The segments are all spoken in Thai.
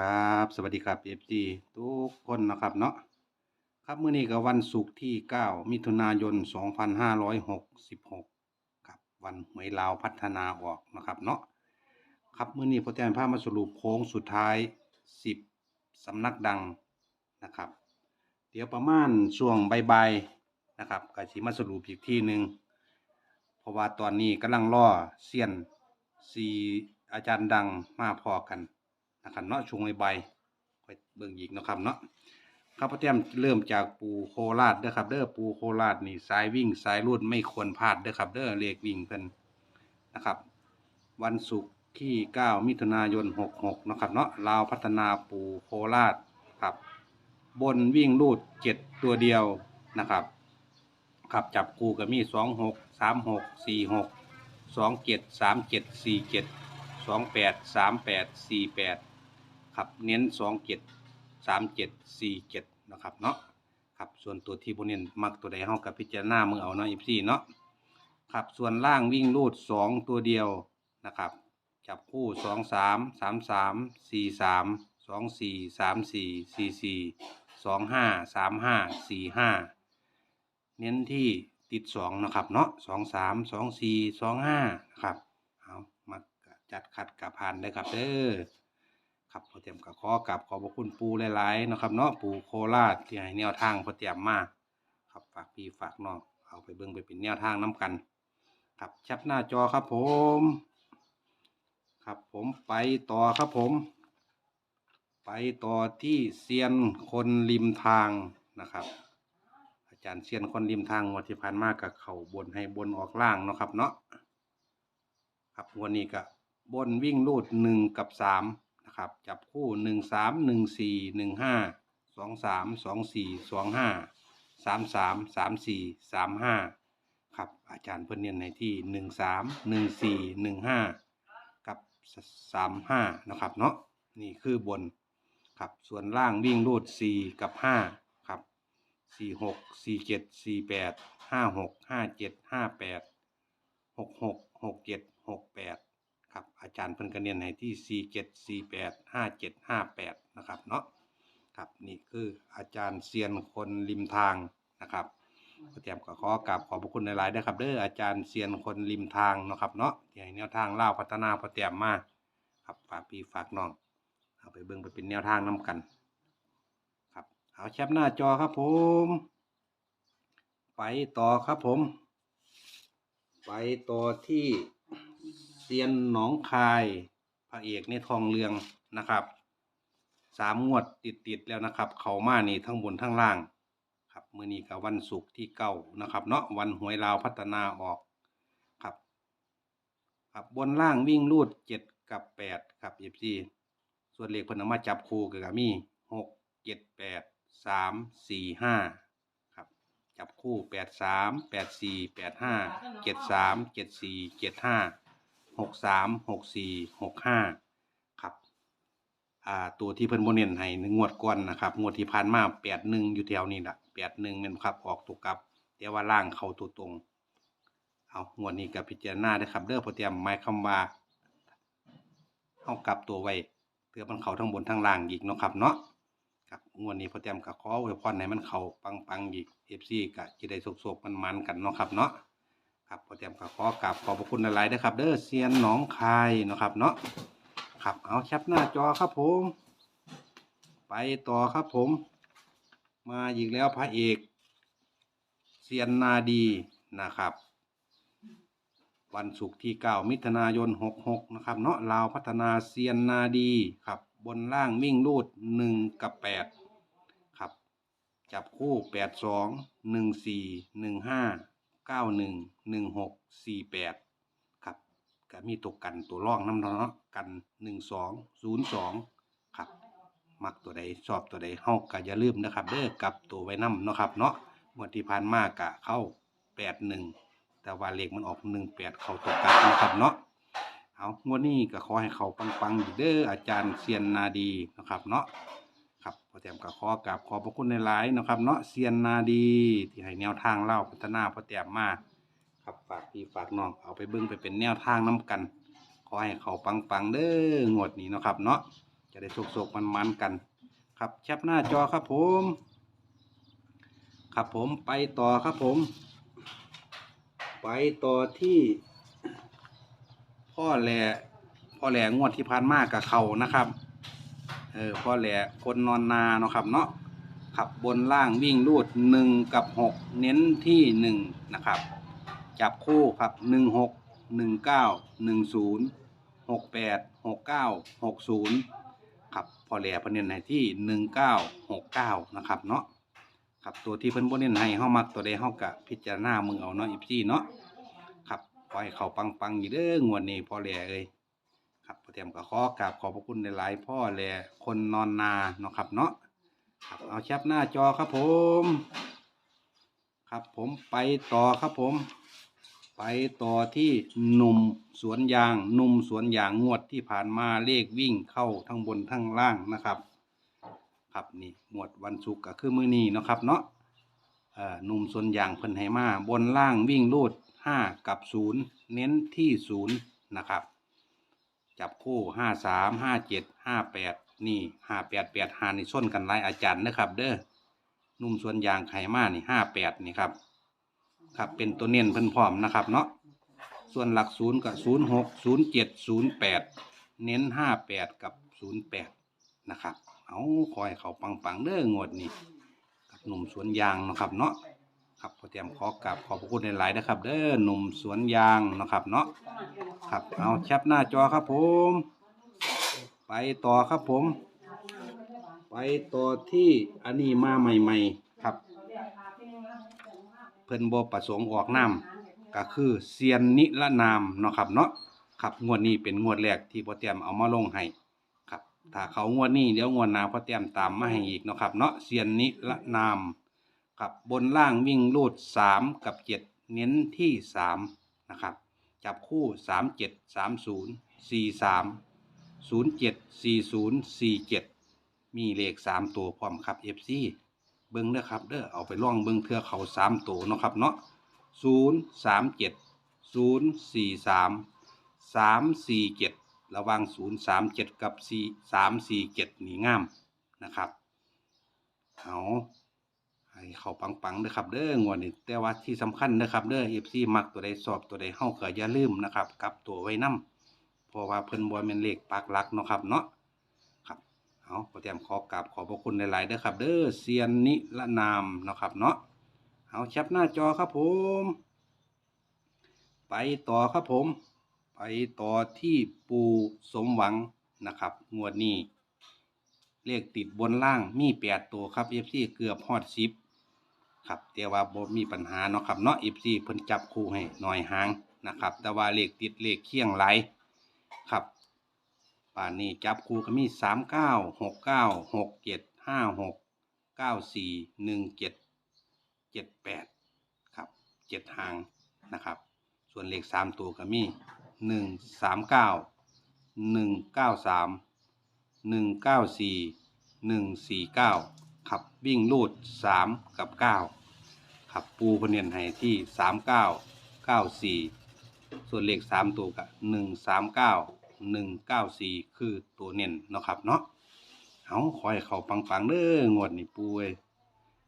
ครับสวัสดีครับ FG ทุกคนนะครับเนาะครับมื้อนี้ก็วันศุกร์ที่ 9 มิถุนายน 2566ครับวันหวยลาวพัฒนาออกนะครับเนาะครับมื้อนี้พอแต้มพามาสรุปโค้งสุดท้าย 10 สำนักดังนะครับ เดี๋ยวประมาณช่วงบ่ายๆนะครับก็สิมาสรุปอีกที่หนึ่งเพราะว่าตอนนี้กำลังรอเซียนซีอาจารย์ดังมาพอกัน นะครับเนาะช่วงใบค่อยเบื้องยิงนะครับเนาะข้าพเจ้าเริ่มจากปูโคราดเด้อครับ เด้อปูโคราดนี่สายวิ่งสายรูดไม่ควรพลาดเด้อครับ เด้อเลขวิ่งเพิ่นนะครับ วันศุกร์ที่ 9 มิถุนายน 66นะครับเนาะลาวพัฒนาปูโคราดครับ บนวิ่งรูด 7 ตัวเดียวนะครับขับจับกูกับมี 26 36 46 27 37 47 28 38 48 ครับเน้นสองเจ็ดสามเจ็ดสี่เจ็ดนะครับเนาะครับส่วนตัวที่บนเน้นมักตัวใดเฮากับพิจารณามือเอาเนาะอีพี่เนาะครับส่วนล่างวิ่งรูดสองตัวเดียวนะครับ จับคู่สองสามสามสามสี่สามสองสี่สามสี่สี่สี่สองห้าสามห้าสี่ห้าเน้นที่ติดสองนะครับเนาะสองสามสองสี่สองห้านะครับเอามาจัดขัดกับผ่านเลยครับเด้อ ครับพอเตรียมกับขอกับขอบพระคุณปูหลายๆนะครับเนาะปูโคราชที่ให้แนวทางพอเตรียมมาครับฝากพี่ฝากน้องเอาไปเบิ่งไปเป็นแนวทางน้กัน ครับแคปหน้าจอครับผม ครับผมไปต่อครับผม ไปต่อที่เซียนคนริมทางนะครับอาจารย์เซียนคนริมทางงวดที่ผ่านมากับเขาบนให้บนออกล่างเนาะครับเนาะครับวันนี้ก็บนวิ่งรูดหนึ่งกับสาม นะครับ จับคู่หนึ่งสามหนึ่งสี่หนึ่งห้าสองสามสองสี่สองห้าสามสามสามสี่สามห้าครับอาจารย์เพิ่อนเน้นในที่หนึ่งสามหนึ่งสี่หนึ่งห้ากับสามห้านะครับเนาะนี่คือบนครับส่วนล่างวิ่งรูดสี่กับห้าครับสี่หกสี่เจ็ดสี่แปดห้าหกห้าเจ็ดห้าแปดหกหกหกเจ็ดหกแปด ครับอาจารย์เพิ่นก็เน้นให้ที่สี่เจ็ดสี่แปดห้าเจ็ดห้าแปดนะครับเนาะครับนี่คืออาจารย์เซียนคนริมทางนะครับก็เตรียมก็ขอกราบขอบพระคุณในหลายๆด้วยครับเด้ออาจารย์เซียนคนริมทางเนาะครับเนาะที่ให้แนวทางเล่าพัฒนาพอเตรียมมาครับฝากพี่ฝากน้องเอาไปเบิ่งไปเป็นแนวทางน้กันครับเอาแคปหน้าจอครับผม ไปต่อครับผม ไปต่อที่ เซียนหนองคายพระเอกในทองเรืองนะครับสามงวดติดติดแล้วนะครับ เขามานี่ทั้งบนทั้งล่าง ครับมือนี้กับวันศุกร์ที่เก้านะครับ เนาะวันหวยลาวพัฒนาออกครับ ครับบนล่างวิ่งรูดเจ็ดกับแปดครับเอฟซีส่วนเลขเพนมาจับคู่กับมีหกเจ็ดแปดสามสี่ห้าครับ จับคู่แปดสามแปดสี่แปดห้าเจ็ดสามเจ็ดสี่เจ็ดห้า หกสามหกสี่หกห้าครับอ่าตัวที่เพิ่นโมเน้นให้งวดก่อนนะครับงวดที่ผ่านมาแปดหนึ่งอยู่แถวนี้แหละแปดหนึ่งเป็นครับออกตัวกลับ แต่ว่าล่างเข้าตัวตรง เอางวดนี้กับพิจารณาได้ครับเด้อพอเตรียมหมายคำว่าเอากลับตัวไว้เพื่อมันเข้าทั้งบนทั้งล่างอีกเนาะครับเนาะครับงวดนี้พอเตรียมกับขออวยพรให้มันเข้าปังๆอีกเอฟซีก็จะได้สุกๆมันๆกันเนาะครับเนาะ ครับพอเตรียมกับขอกราบขอบพระคุณหลายๆนะครับ เด้อเซียนหนองคายนะครับเนาะครับเอาแคปหน้าจอครับผม ไปต่อครับผม มาอีกแล้วพระเอกเซียนนาดีนะครับ วันศุกร์ที่ 9 มิถุนายน 66 นะครับ เนาะลาวพัฒนาเซียนนาดีครับ บนล่างวิ่งรูด 1 กับ 8 ครับ จับคู่ 82 14 15 91 16 48ครับก็มีตัวกันตัวร่องน้ำเนาะกัน12 02ครับ มักตัวใดชอบตัวใดเฮาก็อย่าลืมนะครับเด้อกับตัวไว้น้ำเนาะครับเนาะงวดที่ผ่านมากะเข้า81แต่ว่าเลขมันออก18เข้าตัวกลับนะครับเนาะเอางวดนี้ก็ขอให้เขาปังๆอยู่เด้ออาจารย์เซียนนาดีนะครับเนาะ อแต้มก็ขอกราบขอบพระคุณในหลายๆนะครับ เนาะเซียนนาดีที่ให้แนวทางเล่าพัฒนาพอแต้มมาครับฝากพี่ฝากน้องเอาไปเบิ่งไปเป็นแนวทางน้กัน ขอให้เขาปังๆเด้องวดนี้เนาะครับ เนาะจะได้สุกๆมันๆกัน ครับแคปหน้าจอครับผม ครับผมไปต่อครับผม ไปต่อที่ พ่อแหล่พ่อแหล่งวดที่ผ่านมากับเขานะครับ เออพอแหล่คนนอนนาเนาะครับเนาะขับบนล่างวิ่งรูดหนึ่งกับหกเน้นที่หนึ่งนะครับ จับคู่ครับหนึ่งหกหนึ่งเก้าหนึ่งศูนย์หกแปดหกเก้าหกศูนย์ครับพอแหล่เพนเน้นให้ที่หนึ่งเก้าหกเก้านะครับเนาะครับตัวที่เพิ่นบ่เน้นให้เฮามักตัวใดเฮากะพิจารณามึงเอาเนาะอีพี่เนาะครับขอให้เขาปังๆอยู่เด้องวดนี้พอแหล่เอ้ย ครับพอเตรียมก็ขอกราบขอบพระคุณหลายๆพ่อแล่คนนอนนาเนาะครับเนาะครับเอาแคปหน้าจอครับผม ครับผมไปต่อครับผม ไปต่อที่หนุ่มสวนยางหนุ่มสวนยางงวดที่ผ่านมาเลขวิ่งเข้าทั้งบนทั้งล่างนะครับ ครับนี่หมวดวันศุกร์ก็คือมือนี้เนาะครับเนาะเอ่อหนุ่มสวนยางเพิ่นให้มาบนล่างวิ่งรูดห้ากับศูนย์เน้นที่ศูนย์นะครับ จับคู่ห้าสามห้าเจ็ดห้าแปดนี่ห้าแปดแปดหานี่ส้นกันหลายอาจารย์นะครับ เด้อหนุ่มส่วนยางไขมานี่ห้าแปดนี่ครับ ครับเป็นตัวเน้นเพิ่นพร้อมนะครับเนาะส่วนหลักศูนย์กับศูนย์หกศูนย์เจ็ดศูนย์แปดเน้นห้าแปดกับศูนย์แปดนะครับ เอาคอยเขาปังๆเด้องวดนี้กับหนุ่มสวนยางนะครับเนาะ ครับพอเตรียมขอกราบขอบพระคุณหลายๆนะครับ เด้อหนุ่มสวนยางเนาะครับเนาะครับเอาแคปหน้าจอครับผม ไปต่อครับผม ไปต่อที่อันนี้มาใหม่ๆครับ เพิ่นบ่ประสงค์ออกนามก็คือเซียนนิรนามเนาะครับเนาะครับงวดนี้เป็นงวดแรกที่พอเตรียมเอามาลงให้ครับถ้าเขางวดนี้เดี๋ยวงวดหน้าพอเตรียมตามมาให้อีกเนาะครับเนาะเซียนนิรนาม กับบนล่างวิ่งรูดสามกับเจ็ดเน้นที่สามนะครับ จับคู่สามเจ็ดสามศูนย์สี่สามศูนย์เจ็ดสี่ศูนย์สี่เจ็ดมีเลขสามตัวพร้อมครับ FC เบิ้งเด้อครับเด้อเอาไปล่องเบิ้งเทื่อเขาสามตัวเนาะครับเนาะศูนย์สามเจ็ดศูนย์สี่สามสามสี่เจ็ดระว่างศูนย์สามเจ็ดกับสี่สามสี่เจ็ดหนีง่ามนะครับเอา ให้เขาปังๆเด้อครับเด้องวดนี้แต่ว่าที่สำคัญนะครับเด้อเอฟซีมักตัวใดสอบตัวใดเฮาก็อย่าลืมนะครับกลับตัวไว้นํเพราะว่าเพิ่นบ่แม่นเลขปักหลักเนาะครับเนาะครับเอาขอเตรียมขอกราบขอบพระคุณหลายๆเด้อครับ เด้อเซียนนิละนามเนาะครับเนาะเอาแคปหน้าจอครับผม ไปต่อครับผม ไปต่อที่ปูสมหวังนะครับ งวดนี้เลขติดบนล่างมีแปดตัวครับเอฟซีเกือบฮอดสิบ ครับแต่ว่าบ่มีปัญหาเนาะครับเนาะอฟซีเพิ่นจับคู่ให้หน่อยหางนะครับ แต่ว่าเลขติดเลขเคียงไหลครับป่านนี้จับคู่ก็มีสามเก้าหกเก้าหกเจ็ดห้าหกเก้าสี่หนึ่งเจ็ดเจ็ดแปดครับเจ็ดหางนะครับ ส่วนเลขสามตัวก็มีหนึ่งสามเก้าหนึ่งเก้าสามหนึ่งเก้าสี่หนึ่งสี่เก้าขับวิ่งลูดสามกับเก้า ขับปูพเนียนให้ที่สามเก้าเก้าสี่ส่วนเลขสามตัวกับหนึ่งสามเก้าหนึ่งเก้าสี่คือตัวเน้นเนาะครับเนาะเอาขอให้เขาปังๆเด้องวดนี่ปูเอ้ย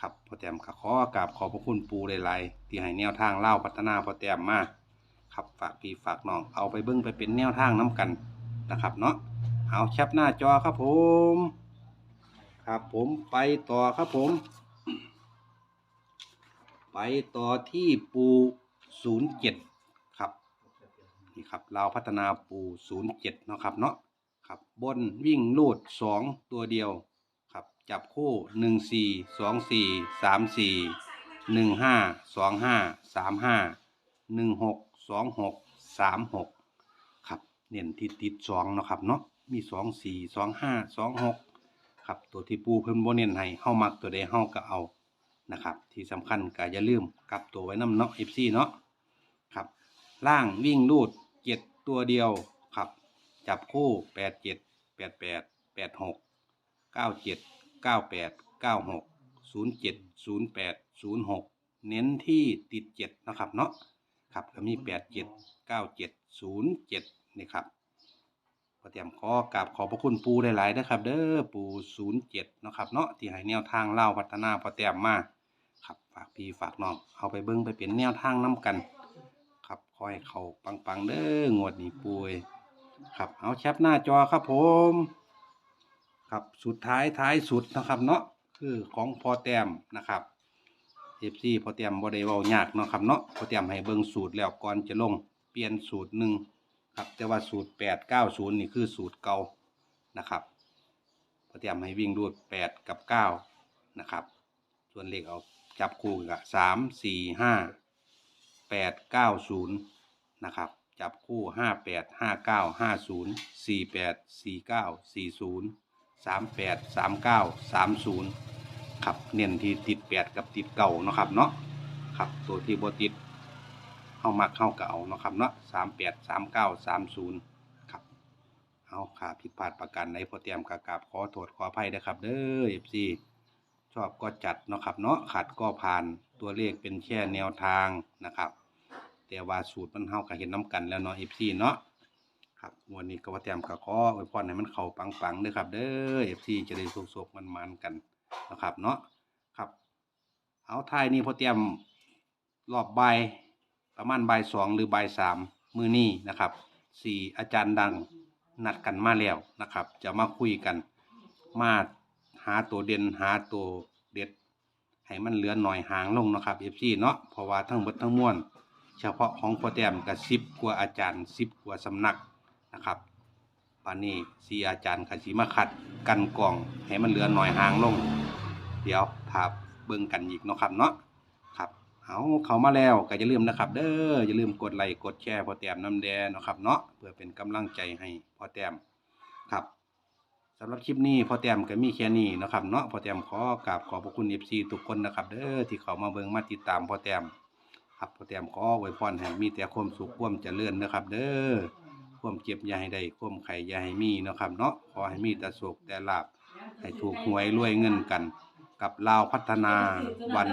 ครับพอแต้มก็ขอกราบขอบพระคุณปูหลายๆที่ให้แนวทางเล่าพัฒนาพอแต้มมาครับฝากพี่ฝากน้องเอาไปเบิ้งไปเป็นแนวทางน้กันนะครับเนาะเอาแคปหน้าจอครับผม ครับผมไปต่อครับผม ไปต่อที่ปูศูนย์เจ็ดครับนี่ครับเราพัฒนาปูศูนย์เจ็ดนาะครับเนาะครับบนวิ่งลูดสองตัวเดียวครับจับคู่หนึ่งสี่สองสี่สามสี่หนึ่งห้าสองห้าสามห้าหนึ่งหกสองหกสามหกครับเน้นที่ติดสองเนาะครับเนาะมีสองสี่สองห้าสองหกครับตัวที่ปูเพิ่นโบเน้นให้เฮามักตัวใดเฮาก็เอา นะครับ ที่สำคัญก็อย่าลืมกลับตัวไว้น้ำเนาะ FC เนาะครับล่างวิ่งรูดเจ็ดตัวเดียวครับ จับคู่แปดเจ็ดแปดแปดแปดหกเก้าเจ็ดเก้าแปดเก้าหกศูนย์เจ็ดศูนย์แปดศูนย์หกเน้นที่ติดเจ็ดนะครับเนาะครับก็มีแปดเจ็ดเก้าเจ็ดศูนย์เจ็ดนี่ครับพอเตรียมขอกราบขอบพระคุณปูหลายๆนะครับ เด้อปู07เนาะครับเนาะที่ให้แนวทางเล่าพัฒนาพอเตรียมมาากพี่ฝากน้องเอาไปเบิ่งไปเป็นแนวทางนํกัน ครับขอให้เขาปังๆเด้องวดนี้ปูเอ้ยครับเอาแคปหน้าจอครับผม ครับสุดท้ายท้ายสุดนะครับเนาะคือของพอแต้มนะครับ FC พอแต้มบ่ได้เว้ายากเนาะครับเนาะพอแต้มให้เบิ่งสูตรแล้วก่อนจะลงเปลี่ยนสูตรหนึ่งครับแต่ว่าสูตร890นี่คือสูตรเก่านะครับพอแต้มให้วิ่งรูด8กับ9นะครับ ส่วนเลขเอา จับคู่กับ3 4 5 8 9 0นย์นะครับจับคู่58 59 50 48 49 40สามแปดสามเก้าสามศูนย์ครับเน้นที่ติดแปดกับติดเก่าเนาะครับเนาะครับตัวที่บติดเข้ามักเข้าเก่าเนาะครับเนาะสามแปดสามเก้าสามศูนย์ครับเอาขาผิดพลาดประกันในพอเตรียมกากาบขอโทษขออภัยนะครับเด้อเอฟซี ชอบก็จัดเนาะครับเนาะขัดก็ผ่านตัวเลขเป็นแค่แนวทางนะครับ แต่ว่าสูตรมันเฮาก็เห็นน้กันแล้วเนาะเอฟซีเนาะครับวันนี้ก็ว่าแต้มก็ขออวยพรให้มันเข้าปังๆเด้อครับ เด้อ FC จะได้สุกๆมันๆกันนะครับเนาะครับ เอาท้ายนี้พอเตรียมรอบใบประมาณใบสองหรือใบสามมือนี้นะครับสี่อาจารย์ดังนัดกันมาแล้วนะครับ จะมาคุยกันมาาตัวเด่นหาตัวเด็ด ให้มันเหลือหน่อยหางลงนะครับ FC เนาะเพราะว่าทั้งหมดทั้งมวลเฉพาะของพอแต้มก็10กว่าอาจารย์10กว่าสำนักนะครับปานนี้สีอาจารย์ขสิมาขัดกันกล่องให้มันเหลือหน่อยห่างลง เดี๋ยวถาเบิ่งกันอีกเนาะครับเนาะครับเอาเขามาแล้วก็อย่าลืมนะครับ เด้ออย่าลืมกดไลค์กดแชร์พอแต้มน้ำแดงเนาะครับเนาะเพื่อเป็นกำลังใจให้พอแต้มครับ สำหรับคลิปนี้พอแต้มก็มีแค่นี้นะครับเนาะพอแต้มขอกราบขอบพระคุณ FC ทุกคนนะครับเด้อที่เขามาเบิ่งมาติดตามพอแต้มครับพอแต้มขออวยพรให้มีแต่ความสุขความเจริญนะครับ เด้อความเจ็บย่าให้ได้ความไข่ยาให้มีนะครับเนาะขอให้มีแต่สุขแต่ลาบให้ถูกหวยรวยเงินกัน กับลาวพัฒนาวัน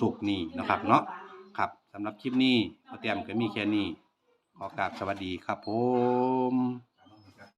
ศุกร์นี้นะครับเนาะครับสำหรับคลิปนี้พอเตรียมก็มีแค่นี้ขอกราบสวัสดีครับผม